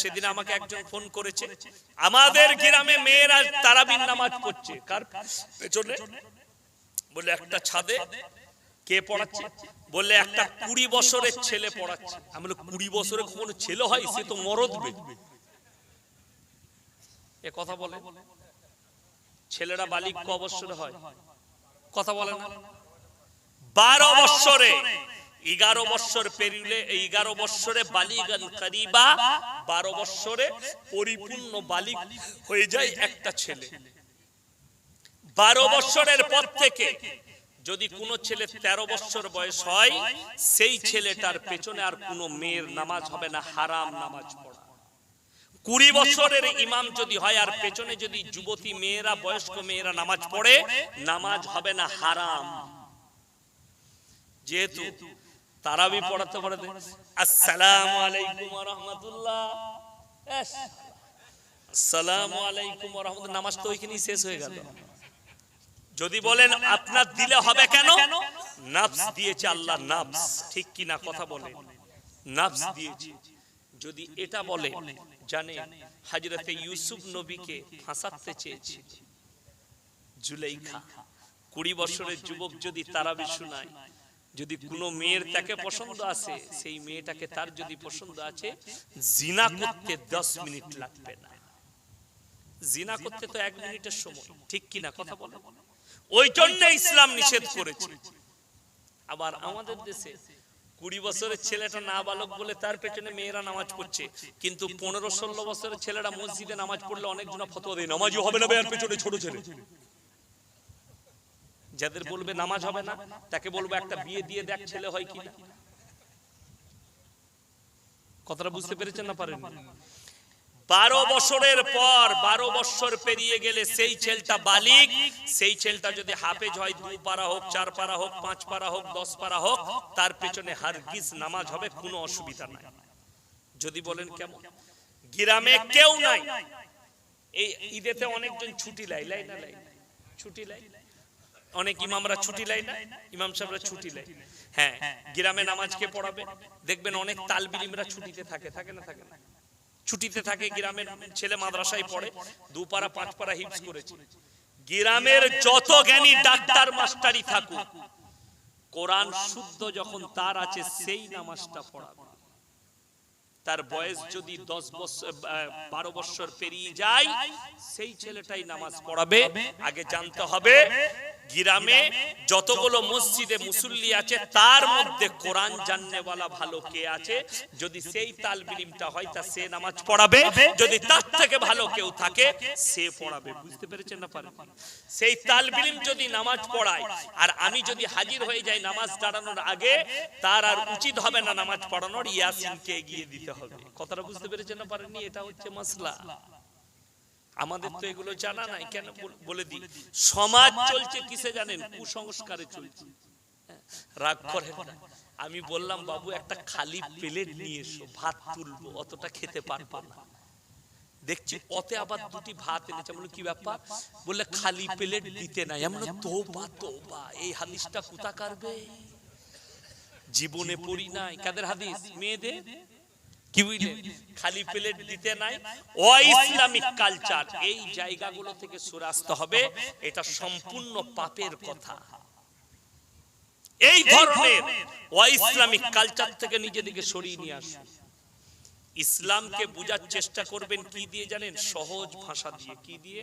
সেদিন আমাকে একজন ফোন করেছে, আমাদের গ্রামে মেয়েরা তারাবির নামাজ পড়ছে। কার? পেছনে? বলে একটা ছাদে কে পড়াচ্ছে? বললে, একটা কুড়ি বছরের ছেলে পড়াচ্ছে। আমি বলি কুড়ি বছরের কোনো ছেলে হয়? সে তো মরদ বে এ কথা বলে, ছেলেরা বালিক ক বছরে হয়। কথা বলে না। বারো বছরে এগারো বছর পেরিলে এগারো বছরে বালিগান করিবা, বারো বছরে পরিপূর্ণ বালিক হয়ে যায় একটা ছেলে। বারো বছরের পর থেকে যদি কোনো ছেলে তেরো বছর বয়স হয়, সেই ছেলেটার পেছনে আর কোনো মেয়ের নামাজ হবে না, হারাম নামাজ পড়া। কুড়ি বছরের ইমাম যদি হয় আর পেছনে যদি যুবতী মেয়েরা, বয়স্ক মেয়েরা নামাজ পড়ে, নামাজ হবে না, হারাম। যেহেতু তারাবি পড়াতে পড়াতে, আসসালামু আলাইকুম ওয়া রাহমাতুল্লাহ আসসালামু আলাইকুম ওয়া রাহমাতুল্লাহ নামাজ তো ওইখানেই শেষ হয়ে গেল। যদি বলেন, আপনার দিলে হবে কেন? নাফস দিয়েছে আল্লাহ, নাফস। ঠিক কি না কথা নাফস দিয়েছে। যদি এটা বলে, জানে, হাজরতে ইউসুফ নবীকে ফাঁসাতে চেয়েছে। জুলেইখা, কুড়ি বছরের যুবক যদি তারাবি শোনায় যদি কোনো মেয়ের তাকে পছন্দ আছে সেই মেয়েটাকে তার যদি পছন্দ আছে জিনা করতে দশ মিনিট লাগবে না। জিনা করতে তো এক মিনিটের সময়। ঠিক কি না কথা বলে ওই জন্য ইসলাম নিষেধ করেছে। আবার আমাদের দেশে কুড়ি বছরের ছেলেটা না বালক বলে তার পেছনে মেয়েরা নামাজ পড়ছে। কিন্তু পনেরো ষোলো বছরের ছেলেরা মসজিদে নামাজ পড়লে অনেকজন ফতোয়া দেয়। নামাজও হবে না বে, আর পেছনে ছোট ছেলে। যাদের বলবে নামাজ হবে না, তাকে বলব একটা বিয়ে দিয়ে দেখ ছেলে হয় কিনা। কথাটা বুঝতে পেরেছেন না পারেন বারো বছরের পর, বারো বছর পেরিয়ে গেলে সেই ছেলটা বালিক। সেই ছেলটা যদি হাফেজ হয় দুই পারা হোক, চার পারা হোক, পাঁচ পারা হোক, দশ পারা হোক, তার পেছনে হারগিজ নামাজ হবে, কোনো অসুবিধা নাই। যদি বলেন কেমন? গ্রামে কেউ নাই। এই ঈদেতে অনেকজন ছুটি লাই লাই না লাই? ছুটি লাই? অনেক ইমামরা ছুটি লাই না? ইমাম সাহেবরা ছুটি লাই। হ্যাঁ গ্রামে নামাজ কে পড়াবে। দেখবেন অনেক তালবিলিমরা ছুটিতে থাকে থাকে না থাকে না। ছুটিতে থাকে গ্রামের ছেলে মাদ্রাসায় পড়ে দুপারা পাঁচ পারা হিপস করেছে। গ্রামের যত জ্ঞানী ডাক্তার মাস্টারই থাকুক কোরআন শুদ্ধ যখন তার আছে সেই নামাজটা পড়াবে। তার বয়স যদি দশ বছর বারো বছর পেরিয়ে যায় সেই ছেলেটাই নামাজ পড়াবে। আগে জানতে হবে গ্রামে যতগুলো মসজিদে মুসল্লি আছে, তার মধ্যে কোরআন জাননেওয়ালা ভালো কে আছে? যদি সেই তালবিলিমটা হয়, তা সে নামাজ পড়াবে। যদি তার থেকে ভালো কেউ থাকে, সে পড়াবে। বুঝতে পেরেছেন না পারেন সেই তালবিলিম যদি নামাজ পড়ায়, আর আমি যদি হাজির হয়ে যাই নামাজ দাঁড়ানোর আগে, তার আর উচিত হবে না নামাজ পড়ানোর, ইয়াসিনকে এগিয়ে দিতে হবে। কথাটা বুঝতে পেরেছেন না পারেননি এটা হচ্ছে মাসলা। আমাদের তো এগুলো জানা নাই কেন? বলে দিই। সমাজ চলছে কিসে জানেন? কুসংস্কারে চলছে। হ্যাঁ, রাগ করেন। না। আমি বললাম বাবু একটা খালি প্লেট নিয়ে এসো ভাত তুলবো অতটা খেতে পারব না। দেখছি অতে আবার দুটি ভাত এনেছে। বলে কি ব্যাপার? বললে খালি প্লেট দিতে নাই। এমন তোবা তোবা এই হাদিসটা কোথা কারবে জীবনে পড়ি নাই। কাদের হাদিস? মেয়েদের? কি খালি প্লেট দিতে নাই ও ইসলামিক কালচার। এই জায়গাগুলো থেকে সরে আসতে হবে। এটা সম্পূর্ণ পাপের কথা। এই ধরনের ও ইসলামিক কালচার থেকে নিজেদেরকে সরিয়ে নিয়ে আসুন। ইসলামকে বোঝার চেষ্টা করবেন কি দিয়ে জানেন? সহজ ভাষা দিয়ে। কি দিয়ে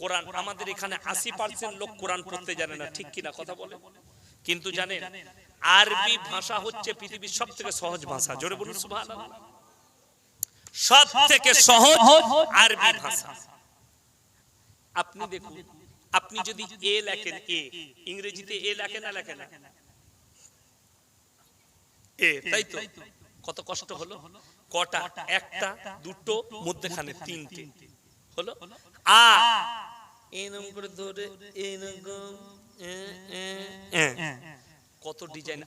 কোরআন আমাদের এখানে আশি পার্সেন্ট লোক কোরআন পড়তে জানে না। ঠিক কিনা কথা বলে? কিন্তু জানেন আরবি ভাষা হচ্ছে পৃথিবীর সব থেকে সহজ ভাষা। জোরে বলুন সুবহানাল্লাহ। সব থেকে সহজ আরবি ভাষা। আপনি দেখুন আপনি যদি এ লেখেন এ ইংরেজিতে এ লেখেন না লেখেন না। এ তাই তো? কত কষ্ট হলো? কটা? একটা দুটো মধ্যখানে তিনটে। হলো? আ এরকম করে ধরে এরকম এ, এ, এ। কত ডিজাইন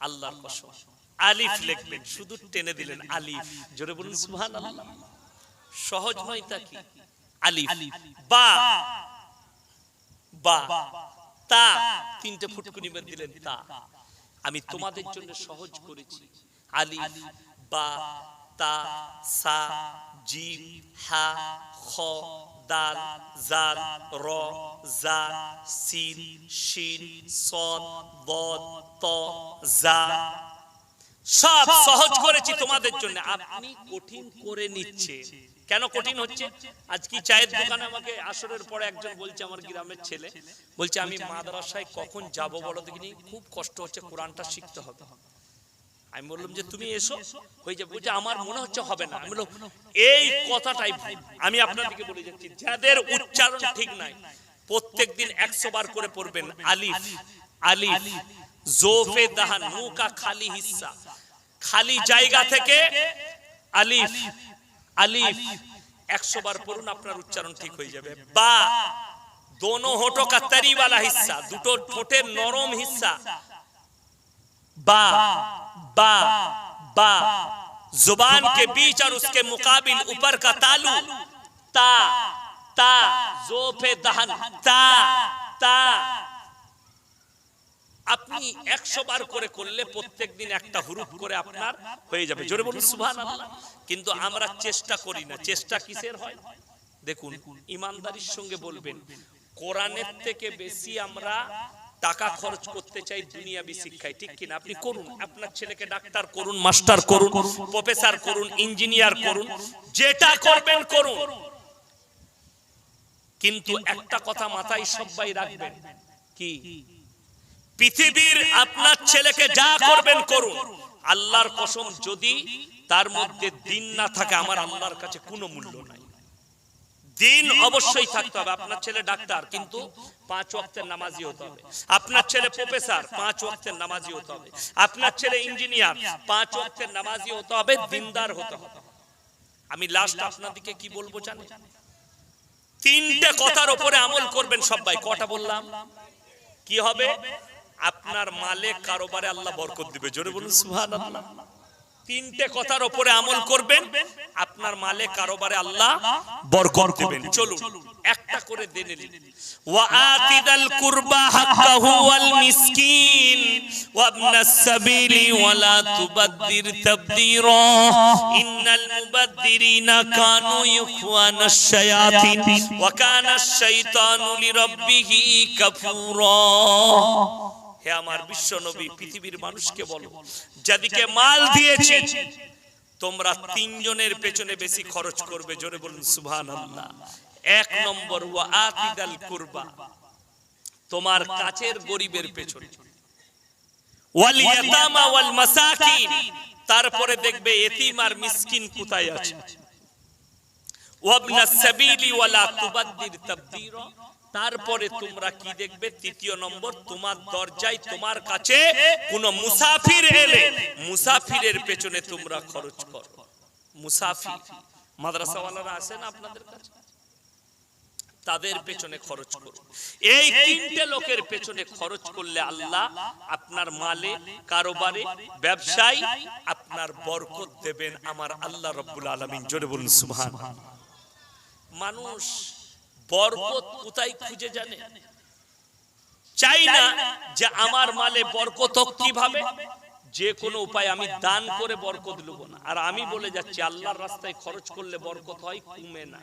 আল্লাহর কসম। আলিফ লিখবেন শুধু টেনে দিলেন আলিফ। জোরে বলুন সুবহানাল্লাহ। সহজ নয় তা কি? আলিফ। বা। বা। তা। তিনটে ফুটকুনি বের দিলেন তা। আমি তোমাদের জন্য সহজ করেছি। আলিফ বা তা সা জিম হা খ দাল জাল র, জা, সিন, শিন সদ বদ ত, জা। সব সহজ করেছি তোমাদের জন্য। আপনি কঠিন করে নিচ্ছে কেন কঠিন হচ্ছে? আজ কি চায়ের দোকানে আমাকে আসরের পরে একজন বলছে, আমার গ্রামের ছেলে, বলছে, আমি মাদ্রাসায় কখন যাব বলো দেখিনি? খুব কষ্ট হচ্ছে, কোরআনটা শিখতে হবে। আমি বললাম যে তুমি এসো হয়ে যাবে। বলছে আমার মনে হচ্ছে হবে না। আমি বললাম এই কথাটাই। আমি আপনাদেরকে বলে যাচ্ছি যাদের উচ্চারণ ঠিক নাই প্রত্যেকদিন একশো বার করে পড়বেন আলিফ আলিফ জোফে দাহান মুকা খালি হিস্সা খালি জায়গা থেকে আলিফ আলিফ একশো বার পড়ুন আপনার উচ্চারণ ঠিক হয়ে যাবে। বা দোনো হোটো কা তরি वाला হিস্সা দুটো ঠোঁটের নরম হিস্সা बा बा बा जुबान के बीच और उसके मुकाबिल ऊपर का तालु ता ता जोफे दहन ता ता আপনি একশো বার করে করলে প্রত্যেক দিন একটা হুরুফ করে আপনার হয়ে যাবে জোরে বলুন সুবহান আল্লাহ কিন্তু আমরা চেষ্টা করি না চেষ্টা কিসের হয় দেখুন ইমানদারির সঙ্গে বলবেন কোরআনের থেকে বেশি আমরা টাকা খরচ করতে চাই দুনিয়াবি শিক্ষায়। ঠিক কিনা? আপনি করুন। আপনার ছেলেকে ডাক্তার করুন, মাস্টার করুন, প্রফেসর করুন, ইঞ্জিনিয়ার করুন, যেটা করবেন করুন। কিন্তু একটা কথা মাথায় সবাই রাখবেন, কি? পৃথিবীর আপনার ছেলেকে যা করবেন করুন। আল্লাহর কসম, যদি তার মধ্যে দিন না থাকে, আমার আল্লাহর কাছে কোনো মূল্য নাই। দিন অবশ্যই থাকতে হবে। আপনার ছেলে ডাক্তার কিন্তু পাঁচ ওয়াক্তের নামাজি হতে হবে। আপনার ছেলে প্রফেসর পাঁচ ওয়াক্তের নামাজি হতে হবে। আপনার ছেলে ইঞ্জিনিয়ার পাঁচ ওয়াক্তের নামাজি হতে হবে দিনদার হতে হবে। আমি লাস্ট আপনাদেরকে কি বলব জানেন? তিনটে কথার উপরে আমল করবেন সবাই। কটা বললাম? কি হবে? আপনার মালে কারোবারে আল্লাহ বরকত দিবে। জোরে বলুন। সুবহানাল্লাহ। তিনটে কথার উপরে আমল করবেন, আপনার মালে কারোবারে আল্লাহ বরকত দিবেন। চলুন, একটা করে দেনে নিন। ওয়াআতি দাল কুরবা হাক্কাহু ওয়াল মিসকিন ওয়াবনাস সাবিলি ওয়ালা তুবাদদির তাবদীরা, ইন্নাল মুবাদদিরিনা কানু ইখওয়ানাশ শায়াতিন, ওয়া কানাশ শাইতানু লিরাব্বিহি কাফুরা। হে আমার বিশ্ব নবী পৃথিবীর মানুষকে বলো যাদিকে মাল দিয়েছি তোমরা তিনজনের পেছনে বেশি খরচ করবে জোরে বলুন আল্লাহ এক নম্বর ওয়া আতিদাল কুরবা। তোমার কাছের গরিবের পেছনে। ওয়াল ইয়াতামা ওয়াল মাসাকিন। তারপরে দেখবে এতিম আর মিসকিন কোথায় আছে। ওয়াবনাস সাবিলি ওয়ালা তুবাদ্দির তাবদীরা। তারপরে তোমরা কি দেখবে? তৃতীয় নম্বর, তোমার দরজায় তোমার কাছে কোন মুসাফির এলে, মুসাফিরের পেছনে তোমরা খরচ করো। মুসাফির, মাদ্রাসাওয়ালারা আসে না আপনাদের কাছে? তাদের পেছনে খরচ করো। এই তিনটে লোকের পেছনে খরচ করলে আল্লাহ আপনার মালে, কারোবারে, ব্যবসায় আপনার বরকত দেবেন। আমার আল্লাহ রব্বুল আলামিন, জোরে বলুন সুবহান মানুষ বরকত কোথায় খুঁজে জানে? চাই না যে আমার মালে বরকত কীভাবে, যে কোনো উপায় আমি দান করে বরকত লুব না। আর আমি বলে যাচ্ছি, আল্লাহর রাস্তায় খরচ করলে বরকত হয়, কমে না।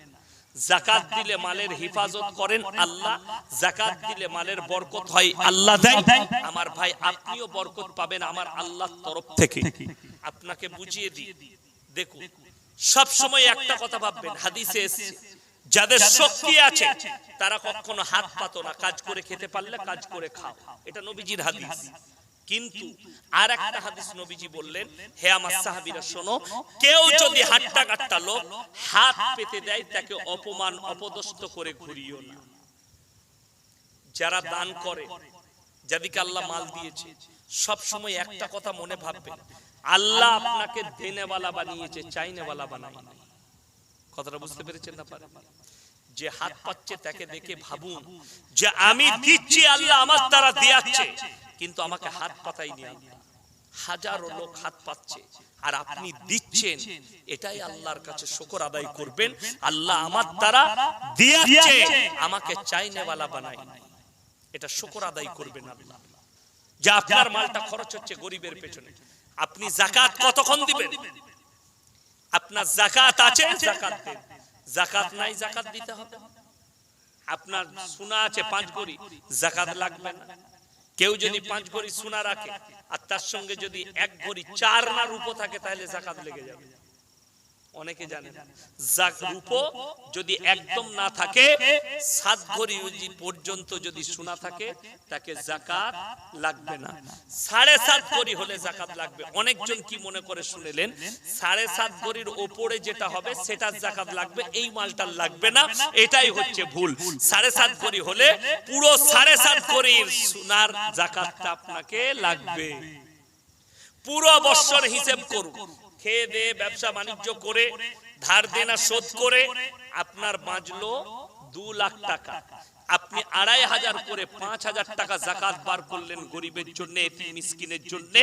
জাকাত দিলে মালের হেফাজত করেন আল্লাহ, জাকাত দিলে মালের বরকত হয় আল্লাহ দেয়। আমার ভাই, আপনিও বরকত পাবেন আমার আল্লাহর তরফ থেকে। আপনাকে বুঝিয়ে দিই। দেখুন সব সময় একটা কথা ভাববেন, হাদিসে এসেছে যাদের শক্তি আছে তারা কখনো হাত পাতো না কাজ করে খেতে পারলে কাজ করে খাও। এটা নবীজির হাদিস। কিন্তু আর একটা হাদিস নবীজি বললেন হে আমার সাহাবীরা শোনো কেউ যদি হাট্টা কাট্টা লোক হাত পেতে দেয় তাকে অপমান অপদস্থ করে ঘুরিও না। যারা দান করে যাদেরকে আল্লাহ মাল দিয়েছে সব সময় একটা কথা মনে ভাববেন আল্লাহ আপনাকে দেনেওয়ালা বানিয়েছে চাইনেওয়ালা বানায় কথাটা বুঝতে পেরেছেন না পারে? যে হাত পাচ্ছে তাকে দেখে ভাবুন যে আমি দিচ্ছি আল্লাহ আমার দ্বারা দিয়াচ্ছে। কিন্তু আমাকে হাত পাতাই নি হাজারো লোক হাত পাচ্ছে। আর আপনি দিচ্ছেন। এটাই আল্লাহর কাছে শুকর আদায় করবেন। আল্লাহ আমার দ্বারা দিয়াচ্ছে। আমাকে চাইনেওয়ালা বানাই। এটা শুকর আদায় করবেন আল্লাহ। যে আপনার মালটা খরচ হচ্ছে গরিবের পেছনে। আপনি জাকাত কতক্ষণ দিবেন? আপনার জাকাত আছে? জাকাত জাকাত নাই। জাকাত দিতে হবে। আপনার সোনা আছে পাঁচ গড়ি জাকাত লাগবে না। কেউ যদি পাঁচ গড়ি সোনা রাখে আর তার সঙ্গে যদি এক গড়ি চার না রূপ থাকে তাহলে জাকাত লেগে যাবে। অনেকে জানে না। জাক- রূপো যদি একদম না থাকে সাত ঘড়ি পর্যন্ত যদি সোনা থাকে তাকে জাকাত লাগবে না। সাড়ে সাত ঘড়ি হলে জাকাত লাগবে। অনেকজন কি মনে করে শুনেলেন? সাড়ে সাত ঘড়ির ওপরে যেটা হবে সেটার জাকাত লাগবে। এই মালটার লাগবে না এটাই হচ্ছে ভুল। সাড়ে সাত ঘড়ি হলে পুরো সাড়ে সাত ঘড়ির সোনার জাকাতটা আপনাকে লাগবে। পুরো বৎসর হিসেব করুন খেয়ে দিয়ে ব্যবসা বাণিজ্য করে, ধার দেনা শোধ করে, আপনার বাঁচলো দু লাখ টাকা। আপনি আড়াই হাজার করে পাঁচ হাজার টাকা জাকাত বার করলেন গরিবের জন্য, মিসকিনের জন্য।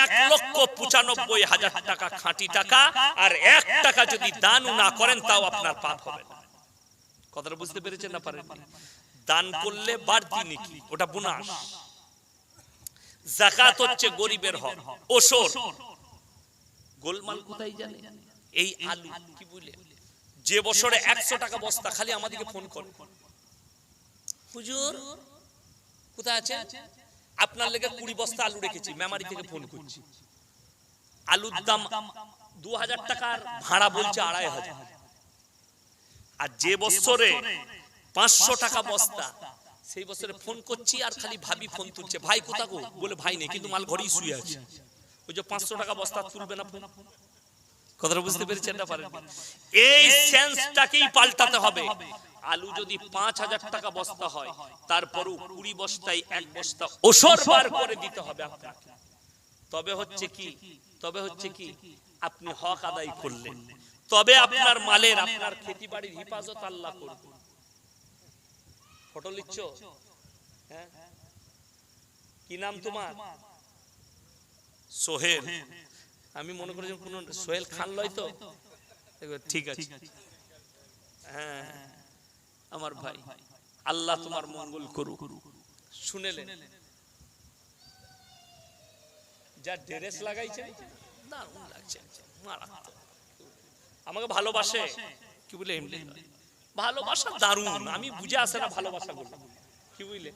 এক লক্ষ পঁচানব্বই হাজার টাকা খাঁটি টাকা, আর এক টাকা যদি দানও না করেন, তাও আপনার পাপ হবে কথাটা বুঝতে পেরেছেন না পারেন দান করলে বাড়তি নাকি, ওটা বোনাস। জাকাত হচ্ছে গরিবের হক, ওসর। গোলমাল কোথায় জানে? এই আলু কি বুঝলে যে বছরে একশো টাকা বস্তা খালি আমাদেরকে ফোন করে। হুজুর কোথায় আছে আপনার লেগে কুড়ি বস্তা আলু রেখেছি মেমারি থেকে ফোন করছি। আলুর দাম দু হাজার টাকার ভাড়া বলছে আড়াই হাজার। আর যে বছরে পাঁচশো টাকা বস্তা সেই বছরে ফোন করছি আর খালি ভাবি ফোন তুলছে। ভাই কোথা গো বলে ভাই নেই কিন্তু মাল ঘরেই শুয়ে আছে। ওই যে পাঁচশো টাকা বস্তা তুলবে না কথাটা বুঝতে পেরেছেন না পারেন এই সেন্সটাকেই পাল্টাতে হবে। আলু যদি পাঁচ হাজার টাকা বস্তা হয় তারপরও কুড়ি বস্তায় এক বস্তা ওসর বার করে দিতে হবে আপনাকে। তবে হচ্ছে কি? তবে হচ্ছে কি? আপনি হক আদায় করলেন। তবে আপনার মালের আপনার খেতি বাড়ির হিফাজত আল্লাহ করবে ফটো লিখছ? হ্যাঁ। কি নাম তোমার? সোহেল। আমি মনে করি যে কোন সোহেল খান লয় তো? ঠিক আছে। হ্যাঁ আমার ভাই। আল্লাহ তোমার মঙ্গল করুক। শুনেলেন। যা ড্রেস লাগাইছে? দারুণ লাগছে। মারাত্মক। আমাকে ভালোবাসে? কি বলে এমনি? ভালোবাসা দারুণ। আমি বুঝে আসে না ভালোবাসা বলে। কি বুঝলে